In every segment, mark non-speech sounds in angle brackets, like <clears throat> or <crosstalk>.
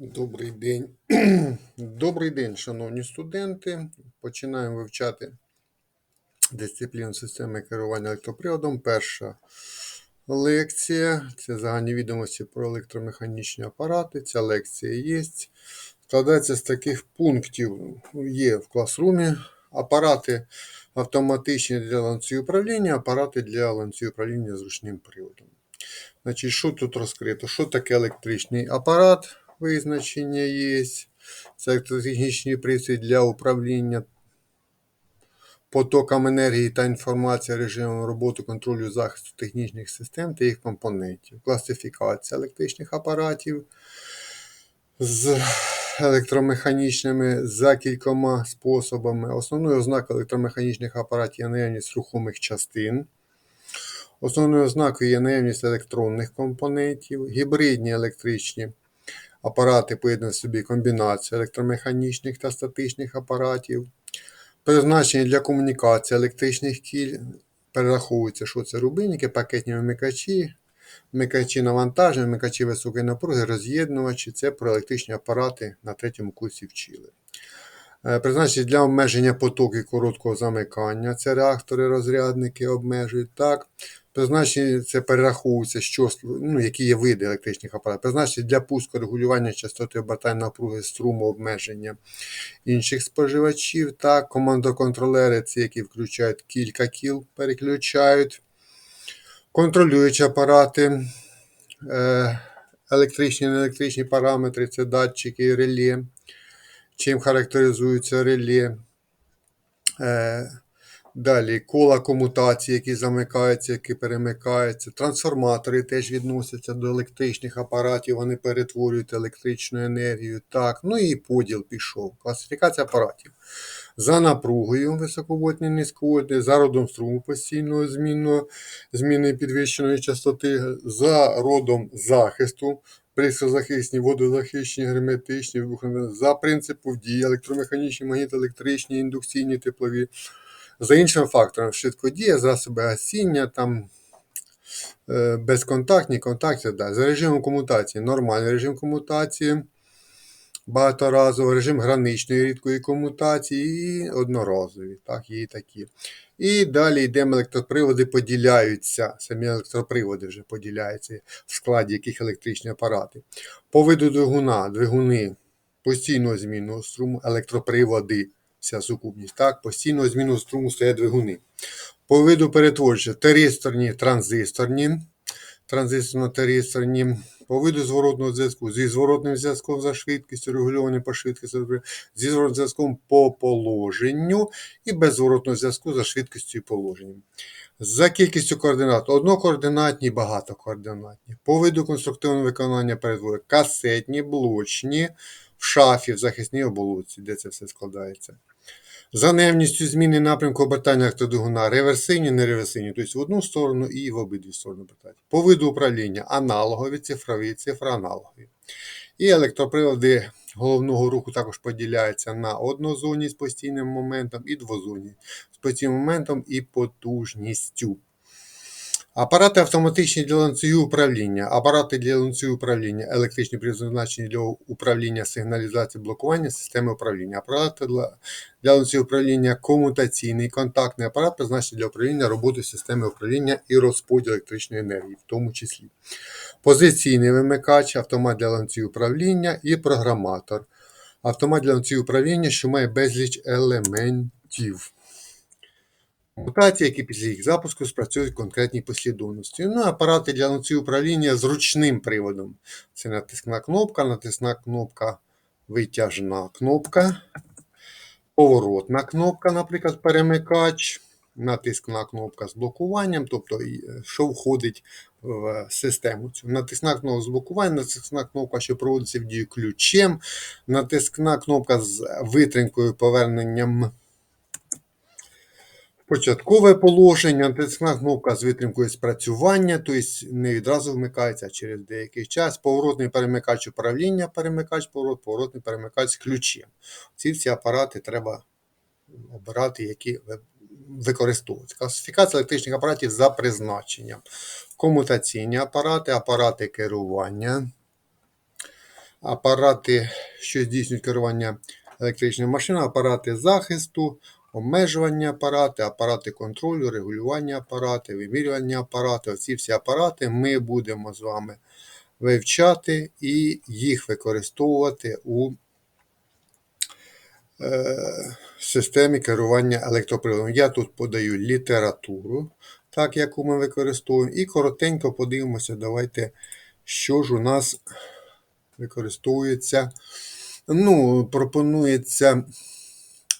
Добрий день. <clears throat> Добрий день, шановні студенти. Починаємо вивчати дисципліну системи керування електроприводом. Перша лекція це загальні відомості про електромеханічні апарати. Ця лекція є. Складається з таких пунктів. Є в класрумі апарати автоматичні для ланцюгів управління, апарати для ланцюгів управління зручним приводом. Значить, що тут розкрито? Що таке електричний апарат? Визначення є. Це електротехнічний пристрій для управління потоком енергії та інформації режимом роботи контролю захисту технічних систем та їх компонентів. Класифікація електричних апаратів з електромеханічними за кількома способами. Основною ознакою електромеханічних апаратів є наявність рухомих частин. Основною ознакою є наявність електронних компонентів, гібридні електричні апарати поєднують в собі комбінацію електромеханічних та статичних апаратів. Призначені для комунікації електричних кіль. Перераховується, що це рубильники, пакетні вмикачі, вмикачі навантаження, вмикачі високої напруги, роз'єднувачі. Це про електричні апарати на третьому курсі вчили. Е, Призначені для обмеження потоків короткого замикання. Це реактори, розрядники обмежують. Так. Призначені це перераховується, що, ну, які є види електричних апаратів. Призначені для пуску регулювання частоти обертання напруги струму обмеження інших споживачів. Так. Командоконтролери, це які включають кілька кіл, переключають. Контролюючі апарати, е, електричні і неелектричні параметри, це датчики реле чим характеризується реле. Далі кола комутації, які замикаються, які перемикаються. Трансформатори теж відносяться до електричних апаратів, вони перетворюють електричну енергію. Так, ну і поділ пішов. Класифікація апаратів. За напругою високовольтної низьковольтної, за родом струму постійного змінного, зміни підвищеної частоти, за родом захисту присозахисні, водозахисні, герметичні, за принципом дії, електромеханічні, магнітоелектричні, індукційні, теплові, за іншим фактором, швидкодія, засоби гасіння, там, е, безконтактні, контакти, да. за режимом комутації, нормальний режим комутації, багаторазовий режим граничної рідкої комутації і одноразові. Так, і такі. І далі йдемо електроприводи поділяються. Самі електроприводи вже поділяються в складі яких електричні апарати. По виду двигуна, двигуни постійного змінного струму, електроприводи, вся сукупність. Так, постійного змінного струму стоять двигуни. По виду перетворюються теристорні, транзисторні, транзисторно-теристорні, по виду зворотного зв'язку зі зворотним зв'язком за швидкістю, регульованим по швидкості, зі зворотним зв'язком по положенню і без зворотного зв'язку за швидкістю і положенням. За кількістю координат однокоординатні, багатокоординатні. По виду конструктивного виконання перетворюють касетні, блочні, в шафі, в захисній оболоці, де це все складається. За наявністю зміни напрямку обертання автодвигуна реверсивні, нереверсивні, тобто в одну сторону і в обидві сторони обертати. По виду управління аналогові, цифрові, цифроаналогові. І електроприводи головного руху також поділяються на однозонні з постійним моментом і двозонні з постійним моментом і потужністю. Апарати автоматичні для ланцюгів управління, апарати для ланцюгів управління, електричні призначені для управління сигналізації блокування системи управління. Апарати для, для ланцюгів управління комутаційний контактний апарат призначений для управління роботи системи управління і розподілу електричної енергії, в тому числі. Позиційний вимикач, автомат для ланцюгів управління і програматор. Автомат для ланцюгів управління, що має безліч елементів. Мутації, які після їх запуску спрацюють в конкретній послідовності. Ну, апарати для ланцюгів управління з ручним приводом. Це натискна кнопка, натискна кнопка, витяжна кнопка, поворотна кнопка, наприклад, перемикач, натискна кнопка з блокуванням, тобто що входить в систему. цю. Натискна кнопка з блокуванням, натискна кнопка, що проводиться в дію ключем, натискна кнопка з витримкою поверненням. Початкове положення, натискна кнопка з витримкою спрацювання, тобто не відразу вмикається а через деякий час. Поворотний перемикач управління, перемикач, поворот, поворотний перемикач з ключем. Ці всі апарати треба обирати, які використовуються. Класифікація електричних апаратів за призначенням. Комутаційні апарати, апарати керування. апарати, що здійснюють керування електричними машинами, апарати захисту, обмежування апарати, апарати контролю, регулювання апарати, вимірювання апарати. Оці всі апарати ми будемо з вами вивчати і їх використовувати у е, системі керування електроприладом. Я тут подаю літературу, так яку ми використовуємо, і коротенько подивимося, давайте, що ж у нас використовується. Ну, пропонується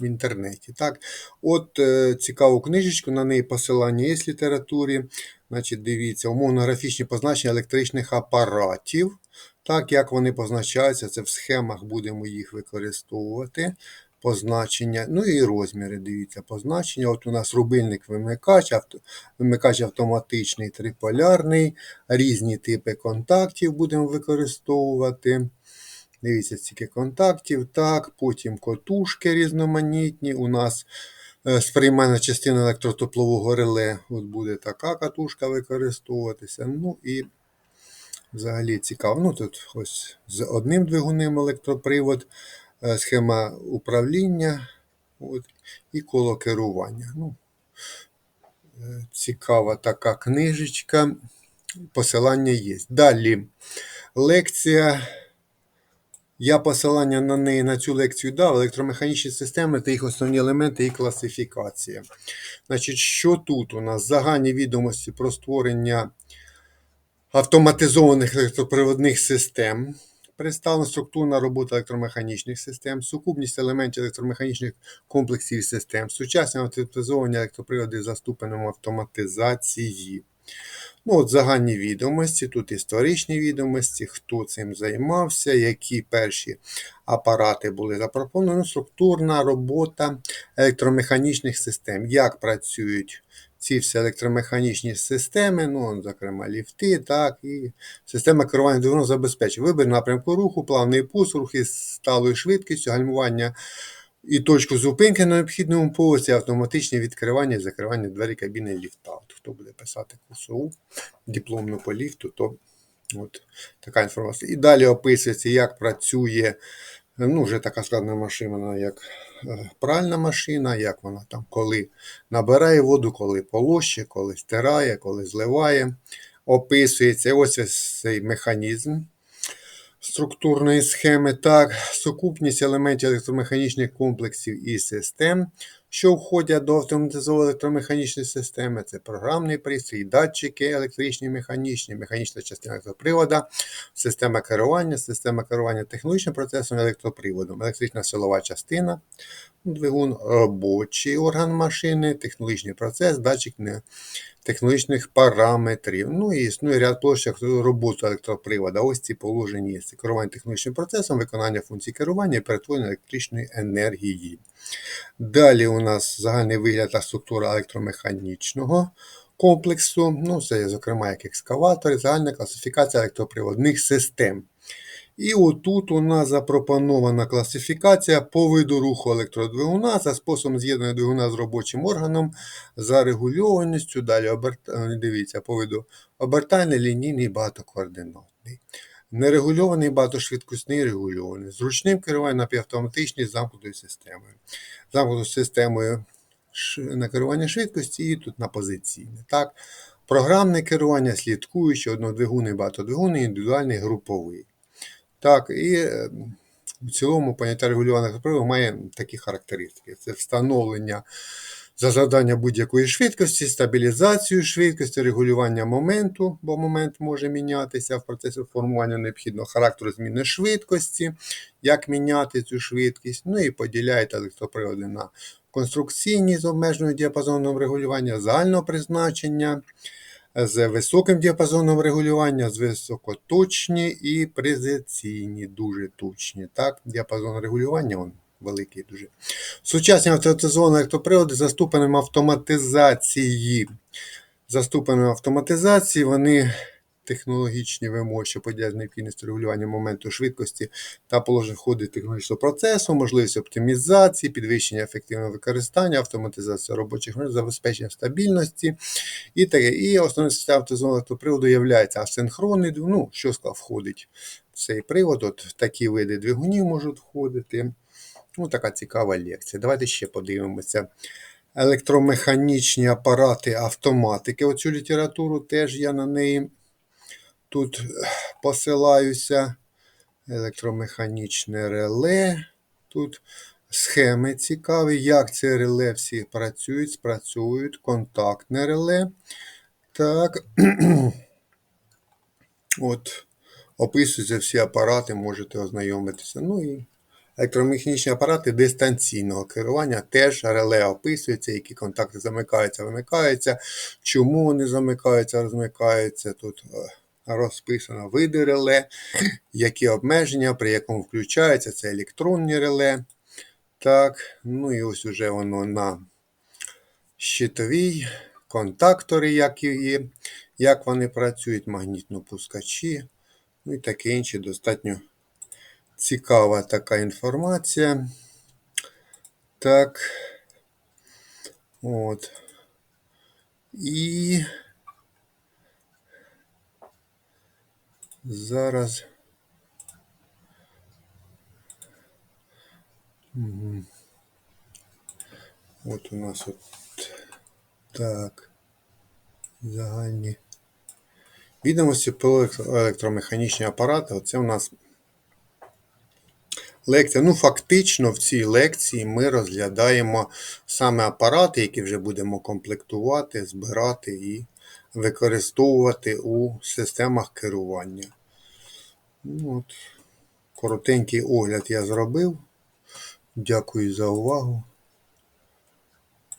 в інтернеті. Так? От е, цікаву книжечку, на неї посилання є в літературі. Значить, дивіться, умовно-графічні позначення електричних апаратів. Так, як вони позначаються, це в схемах будемо їх використовувати. Позначення, ну і розміри, дивіться, позначення. От у нас рубильник вимикач, авто, вимикач автоматичний триполярний, різні типи контактів будемо використовувати. Дивіться, стільки контактів. Так, потім котушки різноманітні. У нас е, сприймальна частина електротеплового реле. От буде така катушка використовуватися. Ну і взагалі цікаво. Ну, тут ось з одним двигунем електропривод, е, схема управління от, і коло керування. Ну, е, Цікава така книжечка. Посилання є. Далі лекція. Я посилання на неї на цю лекцію дав, електромеханічні системи та їх основні елементи і класифікація. Значить, що тут у нас? Загальні відомості про створення автоматизованих електроприводних систем, представлена структурна робота електромеханічних систем, сукупність елементів електромеханічних комплексів систем, сучасні автоматизовані електроприводи за ступенем автоматизації. Ну, от Загальні відомості, тут історичні відомості, хто цим займався, які перші апарати були запропоновані, структурна робота електромеханічних систем, як працюють ці всі електромеханічні системи, ну, зокрема, ліфти, так, і система керування двигуном забезпечує вибір напрямку руху, плавний пуск, рухи сталою швидкістю, гальмування і точку зупинки на необхідному поверсі, автоматичне відкривання і закривання двері кабіни ліфта. От Хто буде писати курсову дипломну по ліфту, то от така інформація. І далі описується, як працює ну, вже така складна машина, як е, пральна машина, як вона там коли набирає воду, коли полоще, коли стирає, коли зливає. Описується ось цей механізм структурної схеми, так, сукупність елементів електромеханічних комплексів і систем, що входять до автоматизованої електромеханічної системи, це програмний пристрій, датчики електричні, механічні, механічна частина електропривода, система керування, система керування технологічним процесом електроприводом, електрична силова частина, двигун, робочий орган машини, технологічний процес, датчик технологічних параметрів. Ну і існує ряд площах роботи електропривода. Ось ці положення є. Керування технологічним процесом, виконання функцій керування і перетворення електричної енергії. Далі у нас загальний вигляд та структура електромеханічного комплексу. Ну, Це, зокрема, як екскаватори, загальна класифікація електроприводних систем. І отут у нас запропонована класифікація по виду руху електродвигуна за способом з'єднання двигуна з робочим органом, за регульованістю. Далі оберт... Е, дивіться, по виду обертальний, лінійний, багатокоординатний. Нерегульований багатошвидкісний регульований. Зручним керуванням напівавтоматичний з замкнутою системою. Замкнутою системою на керування швидкості і тут на позиційне. Так? Програмне керування, слідкуючи, однодвигунний, багатодвигунний, індивідуальний, груповий. Так, і е, в цілому поняття регулюваних приладів має такі характеристики: це встановлення за завдання будь-якої швидкості, стабілізацію швидкості, регулювання моменту, бо момент може мінятися в процесі формування необхідного характеру зміни швидкості, як міняти цю швидкість. Ну і поділяєте електроприводи на конструкційні з обмеженою діапазоном регулювання, загального призначення з високим діапазоном регулювання, з високоточні і презенційні, дуже точні. Так, Діапазон регулювання він великий дуже. Сучасні автоматизовані електроприводи за ступенем автоматизації. За ступенем автоматизації вони технологічні вимоги, що поділяють необхідність регулювання моменту швидкості та положень ходу технологічного процесу, можливість оптимізації, підвищення ефективного використання, автоматизація робочих методів, забезпечення стабільності і таке. І основна система автозонного приводу є асинхронний, ну, що сказав, входить в цей привод. От такі види двигунів можуть входити. Ну, така цікава лекція. Давайте ще подивимося. Електромеханічні апарати автоматики. Оцю літературу теж я на неї тут посилаюся. Електромеханічне реле. Тут схеми цікаві, як ці реле всі працюють, спрацюють, контактне реле. Так. <clears throat> От, описуються всі апарати, можете ознайомитися. Ну і електромеханічні апарати дистанційного керування теж реле описується, які контакти замикаються, вимикаються, чому вони замикаються, розмикаються. Тут е, розписано види реле, які обмеження, при якому включаються, це електронні реле. Так, ну і ось уже воно на щитовій, контактори, які є, як вони працюють, магнітно-пускачі, ну і таке інше. Достатньо цікава така інформація. Так. От. І зараз. Мгм. От у нас от так. Загальні. Відомості про електромеханічні апарати. Оце у нас лекція. Ну, фактично, в цій лекції ми розглядаємо саме апарати, які вже будемо комплектувати, збирати і використовувати у системах керування. Ну, от, коротенький огляд я зробив. Дякую за увагу.